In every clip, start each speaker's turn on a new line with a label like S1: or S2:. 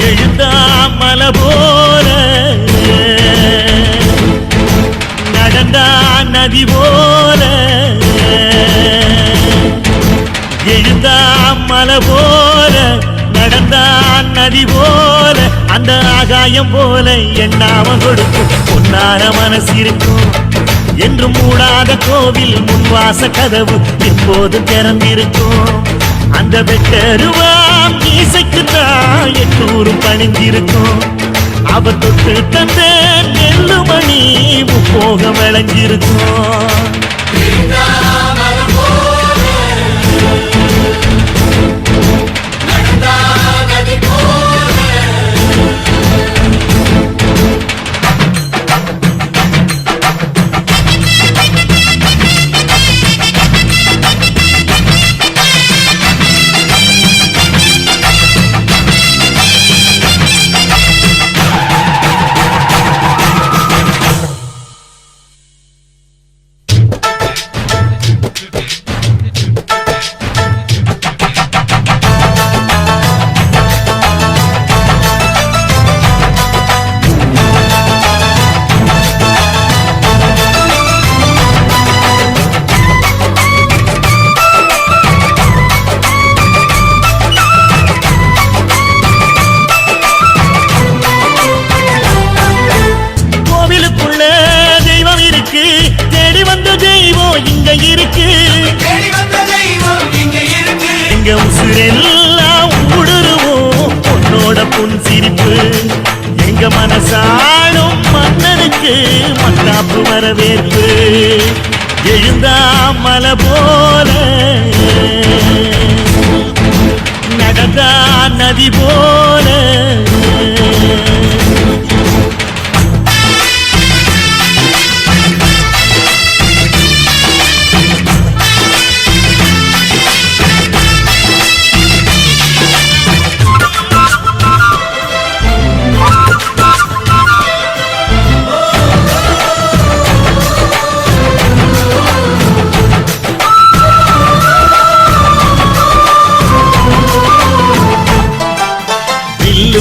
S1: எழுந்தா மலை போல. நடந்தா நதி போல. எழுந்தா மலை போல. நடந்தா நதி போல. அந்த ஆகாயம் போல எண்ணாம கொடுக்கும். பொன்னார மனசு இருக்கும். என்று மூடாத கோவில் முன்வாச கதவு எப்போது திறந்திருக்கும். இந்த வெட்டருவாம் இசைக்கு தான் எட்டூரும் பணிஞ்சிருக்கும் அவ தொட்டு தந்த நெல்லு மணி போக விளைஞ்சிருக்கும் இங்க இருக்கு.
S2: இங்க
S1: எங்க உசுரெல்லாம் ஊடுருவோம். பொண்ணோட புன் சிரிப்பு. எங்க மனசாலும் மன்னனுக்கு மத்தாப்பு வரவேற்பு. எழுந்தா மலை போல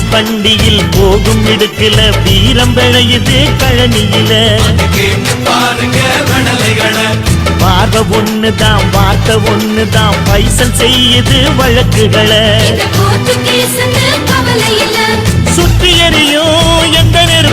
S1: வில்லு பண்டியில் போகும் இடுக்குல வீரம் விளையுது கழனியில பார்வை ஒண்ணுதான் வார்த்தை ஒண்ணுதான் பைசல் செய்யுது வழக்குகளை. சுற்றி எறியும் எந்த நெருப்பும்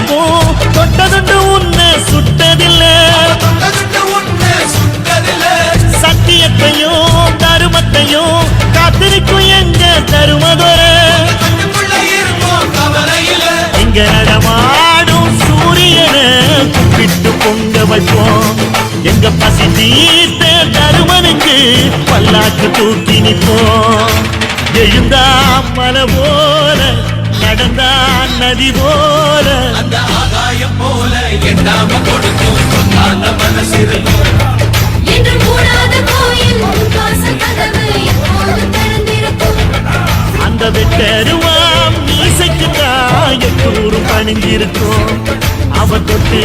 S1: இங்க நடமாடும் சூரியனை கும்பிட்டு பொங்க வைப்போம். எங்க பசி தீர்த்த தருமனுக்கு பல்லாக்கு தூக்கி நிற்போம். எழுந்தா மலை போல நடந்தா நதி போல.
S2: அந்த ஆகாயம் போல எண்ணாம கொடுக்கும் பொன்னான மனசு இருக்கும்
S3: என்று மூடாத கோயில் வாசல் கதவு எப்போது திறந்திருக்கும்.
S1: அந்த வெட்டருவாம் மீசைக்கு தான் எட்டூரும் பணிஞ்சிருக்கும். அவ தொட்டு